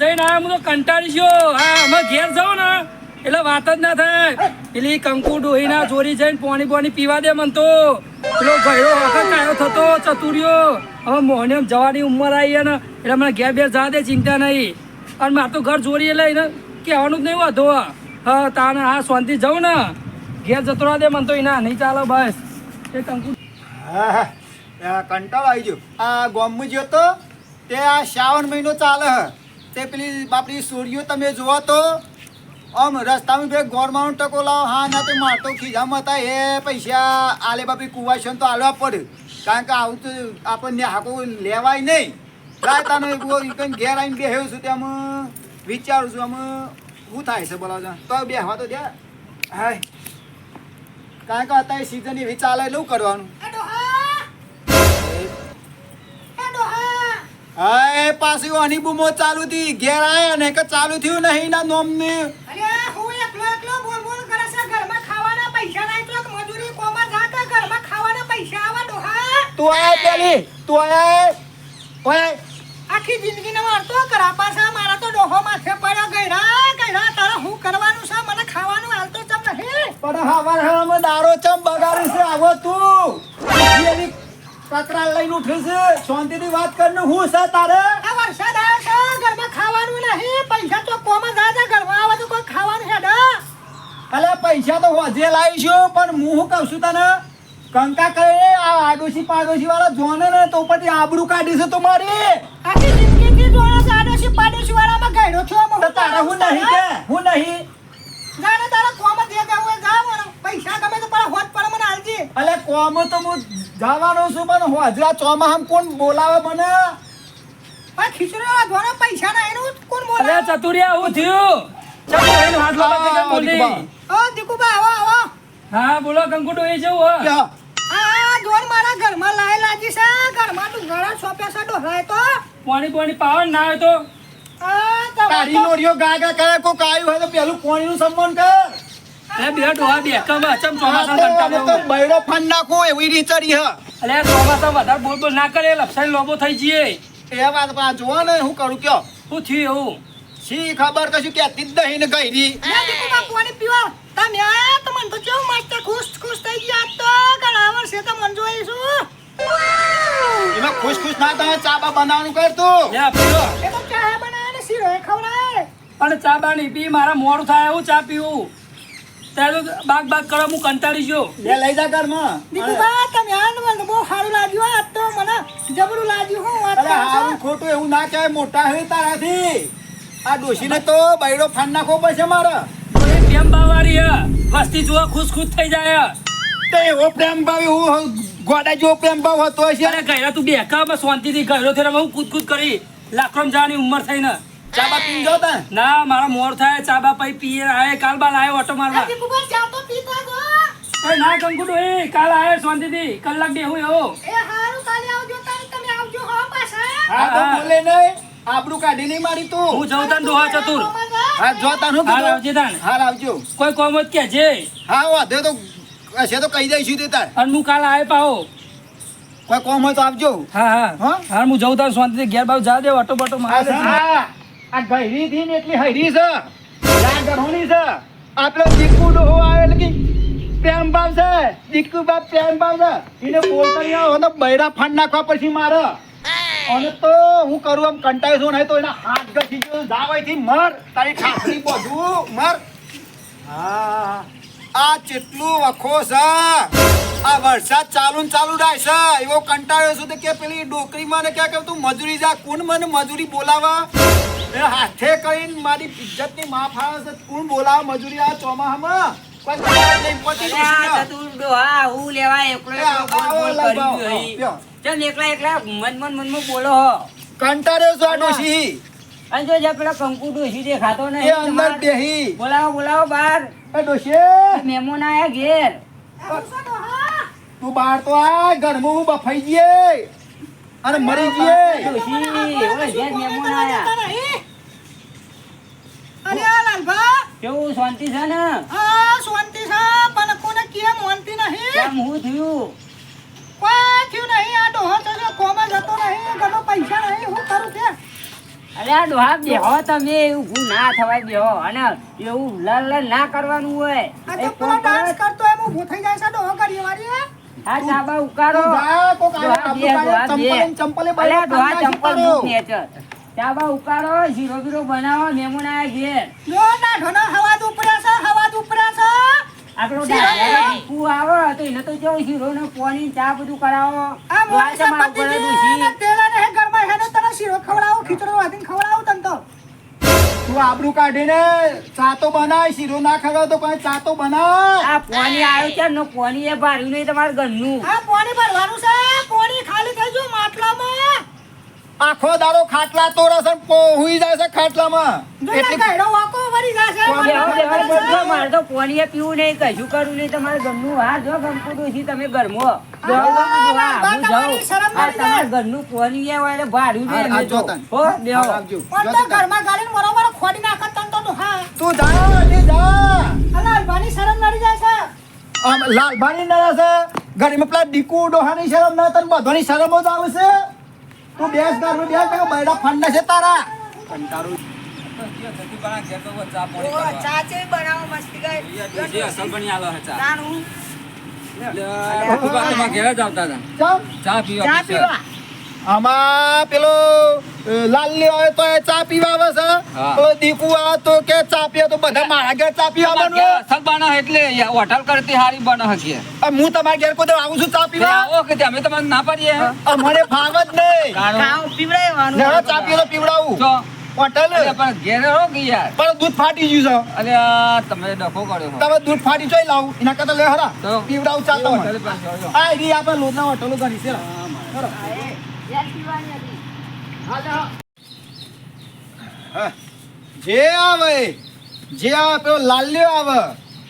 જઈને આ હું તો કંટાળી ગયો હા, અમે ઘેર જાઉં ને, એટલે વાત જ ના થાય. પેલી કંકુ ડોહીના ચોરી જઈને પાણી પાણી પીવા દે મન તો. પેલો ગયો વખત કાયો થતો, ચતુર્યો. હવે મોહને જવાની ઉંમર આવી ને એટલે મને ઘેર બેર જવા દે, ચિંતા નહીં. અને મારે તો ઘર ચોરી એને કહેવાનું જ નહીં વાંધો હા. તાને હા શાંતિ જાઉં ને. ઘેર જતો રહે દે મન તો એના નહીં ચાલો બસ. એ કંકુ હા. કંટાળો આવી ગયો. આ ગોમમાં જ્યો તો તે આ શ્રાવણ મહિનો ચાલે હ. તે પેલી બાપડી સોરીઓ તમે જુઓ તો, આમ રસ્તામાં બે ગોરમાઉન ટકો લાવો. હા, ના તો મારતો ખીજામાં હતા. એ પૈસા આલે બાપી કુવાશન તો આલવા પડે. કારણ કે આવું તો આપણને હાકો લેવાય નહીં. રાયતાનો એક ઈકન ઘેર આવીને બેહ્યો છું તેમાં વિચારું છું, આમ શું થાય છે બોલાવ તો બેહવા તો દે. હાય. કારણ કે અત્યારે સિઝન એવી ચાલે એટલું કરવાનું? એ પાછી ઓની બૂમો ચાલુ થી ઘેર આયા ને કે ચાલુ થયું નહીં ના નોમ ને અરે હું એકલો એકલો બોલ બોલ કરે છે. ઘરમાં ખાવાના પૈસા નહીં તો મજૂરી કોમાં જાતા ઘર ઘરમાં ખાવાના પૈસા આવા ડોહા? તું આય પેલી. તું આય. ઓય. આખી જિંદગીને મારતો કરા પાછા. મારા તો ડોહો માથે પડ્યા. ગયરા ગયરા તારે હું કરવાનું છે? મને ખાવાનું હાલતો ચમ નહીં? પણ હવાર હવામાં દારો ચમ બગાડી છે? આવો તું. કચરા લઈને ઉઠે છે. શાંતિથી વાત કરીને હું છે તારે? આ વરસાદ આવ્યો છે ઘરમાં ખાવાનું નહીં પૈસા તો કોમા જા જા ઘરમાં આવે તો કોઈ ખાવાનું હેડા. અલે પૈસા તો હોજે લાવીશું પણ હું શું કહું છું તને? કંકા કહે આ આડોશી પાડોશી વાળા જોને ને તો પછી આબરૂ કાઢી છે તમારી આખી જિંદગીથી જોડો આડોશી પાડોશી વાળામાં ગયડો છો તો તારે હું નહીં કે? હું નહીં. જાણે તારા કોમા જે જાવ હોય જા પૈસા ગમે તો પણ હોત પણ મને હાલજી અલે કોમ તો હું જવાનો શું પણ હોજરા ચોમાહામ કોણ બોલાવે મને? પણ ખીચડી વાંધવાનો પૈસા ના એનું કોણ અરે ચતુરિયા આવું થયું? ચાલો એનો હાથ થઈ ગયા બોલી. ઓ દીકુબા આવો આવો. હા બોલો કંકુ ડોહી જેવું કે હા આ જોર મારા ઘરમાં લાય લાજી છે ઘરમાં તું ઘણા સોપ્યા છે ડોહાય તો. પાણી પાણી પાવન ના આવે તો. આ તારી નોરીઓ ગા ગા કરે કોક આવ્યું હોય તો પેલું કોણીનું સન્માન કર. અરે બે ડોહા બે. કમ અચમ ચોમાસા કંટાળ્યો બૈરો ફાન નાખું એવી રીતરી હ. અલે ચોમાસા વધારે બોલ બોલ ના કરે લપસાઈ લોબો થઈ જઈએ. એ વાત આ જોવો ને હું કરું કયો? શું થયું એવું? શી ખબર કશું કેતી જ નહીં ને પાણી પીવા. તમે તો મને તો કેવું મસ્ત ખુશ ખુશ થઈ ગયા તો. ઘણા વર્ષે તો મન જોઈશું એમાં ખુશ ખુશ ના તમે ચા બા બનાવવાનું કર તું. એ તો ચા બનાવે ને શીરો ખવડાય પણ ચા બા નહીં પી મારા મોડું થાય એવું ચા પીવું? ત્યારે બાગ બાગ કરો હું કંટાળી ગયો. બે લઈ જા ઘરમાં. દીકુબા તમે આન મને બહુ સારું લાગ્યું આ તો મને જબરું લાગ્યું હું વાત અરે હારું ખોટું એવું ના કહેવાય મોટા હોય તારાથી. આ ડોશીને તો બૈડો ફાન નાખવો પડશે મારે. એ પ્રેમ બાવારી હે. વસ્તી જોવા ખુશ ખુશ થઈ જાય તો એવો પ્રેમ ભાવ હું ગોડા જેવો પ્રેમ ભાવ હતો અરે હશે ગયરા તું બેકા બસ શાંતિથી ગયરો થઈને હું કૂદ કૂદ કરી લાકડમ જવાની ઉંમર થઈ ને. ચા બા પીને તા ના મારા મોર થાય ચા બા પઈ પીએ. આય કાલ બાલ આયો ઓટો મારવા. દીકુબા ચા તો પીતા ગો. એ ના કંકુડો એ કાલ આયો શાંતિથી. કલાક બેહું એવો એ હારું કાલે આવજો તારે તમે આવજો હો પાછા. હા તો બોલે નઈ આબરૂ કાઢી નહીં મારી તું. હું જઉં તાન દોહા ચતુર. હા જો તાનું હાલ આવજે તાન. હાલ આવજો. કોઈ કોમ જ કે છે હા વાંધો તો છે તો કહી દઈશું તે તાર અને હું કાલ આય પાઓ કોઈ કોમ હોય તો આવજો. હા હા. હા? હા હું જઉં તાર શાંતિથી. ઘેર બાજુ જા દે ઓટો બટો મારે. હા. આ ગયરી થી ને એટલી હરી છે. યા ગરોની છે. આપણો દીકુ ડોહો આવે એટલે કે. પ્રેમ ભાવ છે. દીકુ બાપ પ્રેમ ભાવ છે. એને બોલતા નહીં બૈરા ફાંડ નાખવા પછી મારે. અને તો હું કરું એમ કંટાળી છું, નહીં તો એના હાથ ગઠી ગયો. જાવાયથી મર. તારી ખાખરી બધું. મર. હા. આ કેટલું વખો છે? આ વરસાદ ચાલુ ને ચાલુ થાય છે. એવો કંટાળ્યો છું તો કે પેલી ડોકરીમાં ને ક્યાં તું મજૂરી જા કોણ મને મજૂરી બોલાવા? એ હાથે કરીને મારી ઇજ્જતની માફ આવે છે. કોણ બોલાવા મજૂરી આ ચોમાહામાં? હું લેવા એકલો એકલો એકલા મન મન મનમાં બોલો કંટાળ્યો છું આ ડોશી. અને જો પેલા કંકુ ડોશી દેખાતો નહીં અંદર બેહી. બોલાવો બોલાવો બાર એ ડોશી! મહેમાન આયા ઘેર. તું બહાર તો આ ઘરમાં બફાઈ જઈએ અને મરી જઈએ ડોશી ઓલે ઘેર મહેમાન આયા. અરે આ લાલભા કેવું શાંતિ છે ને? શાંતિ છે પણ કોને કેમ માનતી નહીં? કેમ હું થયું? કોઈ થયું નહીં આ ડોહો તો કોમાં જતો નહીં ઘણો પૈસા નહીં હું કરું કે? અરે આ ડોહા બેહો તમે એવું ના થવાય બેહો. અને એવું લલ લલ ના કરવાનું હોય. આ તો પેલો ડાન્સ કરતો એમ ઊભો થઈ જાય છે ડોહો કરી વારી હા? સાબા બે. ચંપલે ને અરે ડોહા ચંપલ નેચર. સાબા ઉકારો શીરો બીરો બનાવો મહેમાન આયા ઘેર. જો દાઢોનો હવા દુપરા છે હવા દુપરા છે. આપણો શીરો કુ આવો તો એને તો જો હીરો ને પોણી ચા બધું કરાવો. આ ચમા ઉપર સંપત્તિ ડૂસી. ને તેલ અને હે ઘરમાં હેને તને શીરો ખવડાવું ખીચડો વાટીને ખવડાવું તને તો આબરૂ કાઢીને ચાતો બનાય શીરો ના ખવડાવ તો કોઈ ચાતો બનાય. આ પોણી આવ્યું છે નો પોણી એ ભર્યું નહીં તમારા ઘરનું. આ પોણી ભરવાનું છે. પોણી ખાલી થઈ ગયું માટલામાં. આખો દાડો ખાટલા તોડે છે હુઈ જાય છે ખાટલામાં. એટલે ગાયડો વાકો જશે. મારે તો પીવું નહીં કશું નહીં તમારે ઘરનું જો તમે ઘરમાં. ઘરનું પાણી હોય એટલે ભાડું ખોડી નાખત તો હા તું જા શરમ નડી જાય છે લાલભાની ના છે પેલા દીકુ ડોહાની શરમ ના તને બધાની શરમ જ આવે છે તું બેસ ઘરમાં બેસ કે બૈડા ફંડા છે તારા કંટાળું ચાચે બનાવો મસ્તી ગઈ નાનું. ચમ ચા પીવા ચા પીવા. આમાં પેલો લાલ્યો આવે તો ચા પીવા આવે છે. હા. દીકુ આવે તો કે ચા પીવે તો બધા મારા ઘેર ચા પીવા આવવાનું અસલ બના એટલે હોટલ કરતી હારી બના હકીએ હું તમારા ઘેર કોઈ આવું છું ચા પીવા? આવો કે અમે તમને ના પાડીએ. મને ફાવ જ નહીં. કાવ પીવડાવવાનું. ચા પીવો પીવડાવું. જો હોટલ પણ ઘેર હો કે યાર? પણ દૂધ ફાટી ગયું છે. અરે આ તમે ડખો કર્યો તમે દૂધ ફાટી જોઈ લાવું. એના કરતા લે હરા. તો? પીવડાવું ચા હોટલે પણ જોયો. આ રી આપણે લોના હોટલો કરી છે. હા. જે આવે જે આવે પેલો લાલ્યો આવે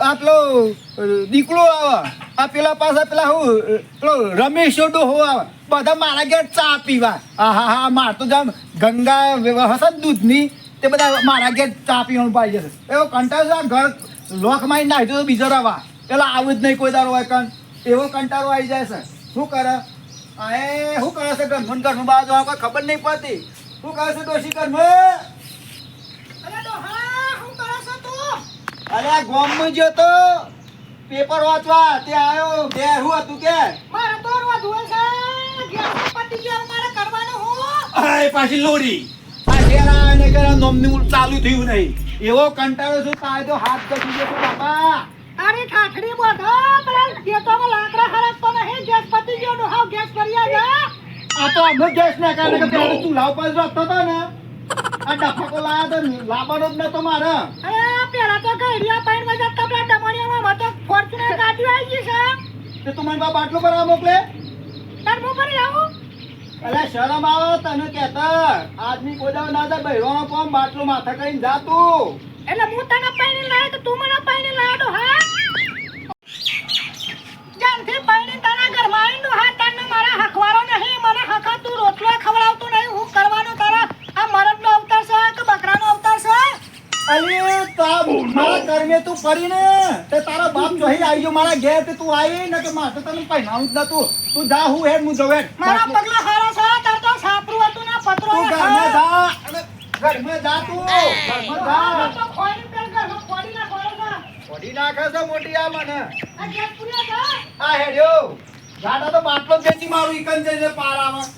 આ પેલો દીકડો આવે આ પેલા પાસે પેલા હું પેલો રમેશ ડોહો આવે. બધા મારા ઘેર ચા પીવા. હા હા હા માર તો જામ ગંગા હશે ને દૂધની તે બધા મારા ઘેર ચા પીવાનું પાઈ જશે એવો કંટાળો આ ઘર લોક મારી નાખ્યો તો બીજો રવા. પેલા આવું જ નહીં કોઈ દારો હોય કણ. એવો કંટાળો આવી જાય છે. શું કરે? આ શું કરે છે ઘરનું ઘરનું બાજુ? જવા કોઈ ખબર નહીં પડતી. શું કરે છે ડોશી ઘરમાં અરે ગોમ શું અરે ગયો તો પેપર વાંચવા તે આવ્યો બે હું હતું કે? મારે તો રોજ હોય છે. કરવાનું પાછી લોરી. આ ઘેર આવે ને નોમની ચાલુ થયું નહીં. એવો કંટાળો છું તાય હાથ ગયો છું બાપા. અરે ઠાઠડી બોધો પેલા ખેતોમાં લાકડા હરકતો નહીં ગેસ પતી ગયો ડોહા ગેસ ભરી જા આ તો અમે ગેસ ને કારણે કે પેલો ચૂલા ઉપર રાખતો ને. આ ડફકો લાયા તો લાવવાનો જ નતો મારે. અરે પેલા તો ગઈડિયા પાઈન વજત કપડા ડમણીયામાં મતો ફોર્ચ્યુનર ગાડી આવી ગઈ છે. તે તું મને બાપ આટલું કરવા મોકલે? તાર મો પર આવું અરે શરમ આવો તને કહેતા આદમી કોઈ દાડો ના જાય બહેરોનો કોમ બાટલો માથા કરીને જા તું. એટલે હું તને પાઈને લાય તો તું મને પાઈને લાય? ડોહા જ્યાંથી પાઈને તારા ઘરમાં આવીને ડોહા તને મારા હકવારો નહીં મને હકા તું રોટલો ખવડાવતો નહીં હું કરવાનું તારા આ મરદનો અવતાર છે કે બકરાનો અવતાર છે અલી તા કર્મે તું કરીને તે તારા બાપ જોઈ આવી મારા ઘેર તે તું આવી ને કે માથે તને પહેરાવું જ નતું. તું જા હું હેડ હું જોવે મારા પગલા હારા છે તાર તો સાપરું હતું ના પતરો તું ઘરમાં જા અને ઘરમાં જા તું. ઘરમાં જા. તો ખોડી પેલ ઘરમાં ખોડી ના ખોડો છે નાખે છે મોટી આ મને. આ ગેસ પૂરી જા આ હેડ્યો જાડા તો બાટલો જ વેચી મારું ઈકન જઈને પારામાં.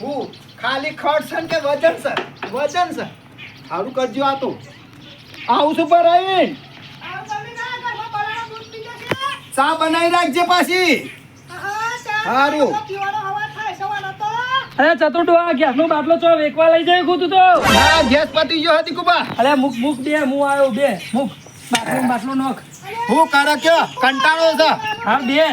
હું ખાલી ખર્ચ છે કે વજન સર વજન સારું કરજો આ તો. આવું છું પર આવીને. આ જલ્દી ના ઘરમાં બલાનો દૂધ પી જશે ચા બનાવી રાખજે પાછી. હારું. તો. અરે ચતુર્ડો આ ગેસ નો બાટલો ચો વેકવા લઈ જાય તું તો. હા ગેસ પતી ગયો હતી કુબા. અરે મુક મુક બે હું આવ્યો બે. મુક બાટલો બાટલો નોખ. હું કરે કયો કંટાળો છે. હા બે.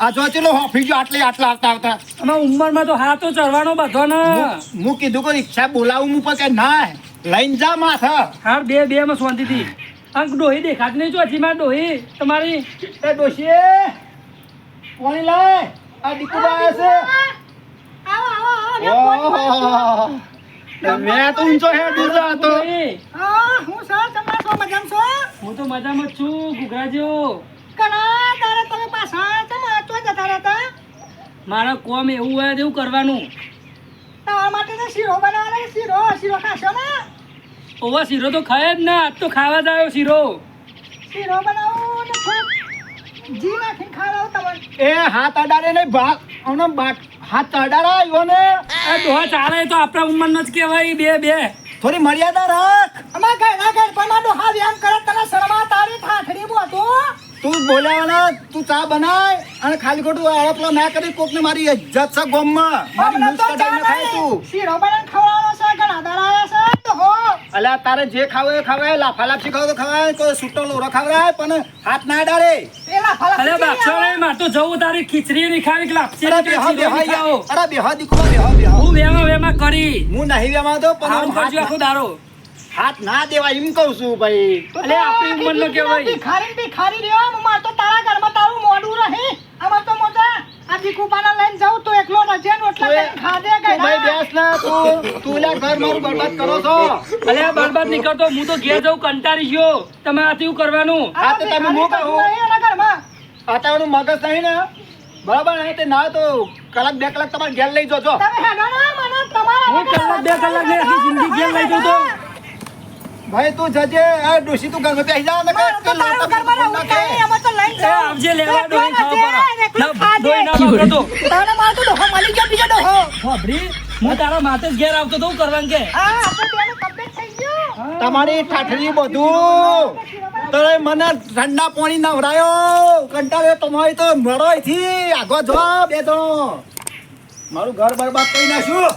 આ જો ચેલો હોફી જો આટલે આટલા આવતા આવતા. અમે ઉંમરમાં તો હાથો તો ચડવાનો બધો ને હું- હું કીધું કે રિક્ષા બોલાવું હું પણ કે ના. લઈને જા માથે. હાર બે બે માં શાંતિથી અંક ડોહી દેખાત નહીં છો હજી માર ડોહી તમારી. એ ડોશી કોણી લાય? આ આવ્યા આવો, આવો, આવો. છે. મેં તો ઊંચો હે દીધો હતો. હા, હું છો? તમે તો મજામાં છો? હું તો મજામાં છું ગુગરાજો જેવો. તારે તમે પાછા કેમ હતા મારા કોમ એવું હોય એવું કરવાનું. તમારા માટે તો શીરો બનાવવાનો શીરો શીરો ખાશો ને? ઓવા શીરો તો ખાય જ ના. આજ તો ખાવા જ આવ્યો શીરો. શીરો બનાવો ને ઘી નાખીને ખાવડાવો તમને એ હાથ અડાડે નહીં ભાગ આનો બાટ હાથ અડાડા આવ્યો ને. એ દોહા ચાલે તો આપણા ઉંમરનો જ કહેવાય બે બે. થોડી મર્યાદા રાખ. અમારા ઘરના ઘર પણ માં હા વ્યાયામ કરે તને શરમા તારી થાઠડી બોતું. તું બોલ્યાવાના તું ચા બનાય અને ખાલી ખોટું આળપલો ના કરી કોકને મારી ઇજ્જત છે ગોમમાં. મારી મૂછ કઢાઈને ખાય તું. શીરો બનાવીને ખવડાવવાનો છે કે દાડા આવ્યા છે તો હો. અલ્યા તારે જે ખાવું એ ખવાય લાફા લાફી ખાવ તો ખવાય કોઈ છૂટો લોરો ખવડાય પણ હાથ ના ફલા અરે બાક્ષો નહીં માર તો જવું તારી ખીચડી ની ખાવી કે લાપસી અરે બેહો ખાવી, બેહો અરે બેહો દીકરો બેહો બેહો. હું વેમા વેમા કરી. હું નહીં વેમા તો પણ આવું કરજો આખો દારો હાથ ના દેવા એમ કહું છું ભાઈ. અલે આપણી ઉંમરનો ખારી બી ખારી રહ્યો માર તો તારા ઘરમાં તારું મોડું રહે. આમાં તો મોટા. આ દીકુપાના લઈને જાઉં તો એકલો રજે નો એટલા કરીને ખાધે ગઈ ભાઈ બેસ ના તું તું લ્યા ઘર મારું બરબાદ કરો છો. અલે બરબાદ નહીં કરતો હું તો ઘેર જઉં કંટાળી ગયો. તમે આથી કરવાનું? હા, તો તમે. કશું નહીં એના ઘરમાં. આતાવાનું મગજ નહીં ને? બરાબર નહીં તે ના તો કલાક બે કલાક તમારે ઘેર લઈ જજો. તમે હેડો ના મને તમારા હું કલાક બે કલાકની આખી જિંદગી ઘેર લઈ તો? ભાઈ તું જજે. આ ડોશી તું ઘરમાં બેસી જા ને તો તારું ઘરમાં જ નહીં, એમાં તો લઈને એ જાઉં. આવજે લેવા ડોહી ખાવા ખાધે. ડોહી ના વાપરતો તારે મારે તો ડોહો મળી ગયો બીજો ડોહો. હોભળી, હું તારા માથે જ ઘેર આવતો તો હું કરવાનું કે? આ આપણું બેનું complete થઈ ગયું. તમારી ઠાઠરી બધું. તરે મને ઠંડા પાણી નવરાયો. કંટાળ્યો તમારી તો મરોયથી આગો જો બે જણો. મારું ઘર બરબાદ કરી નાખ્યું.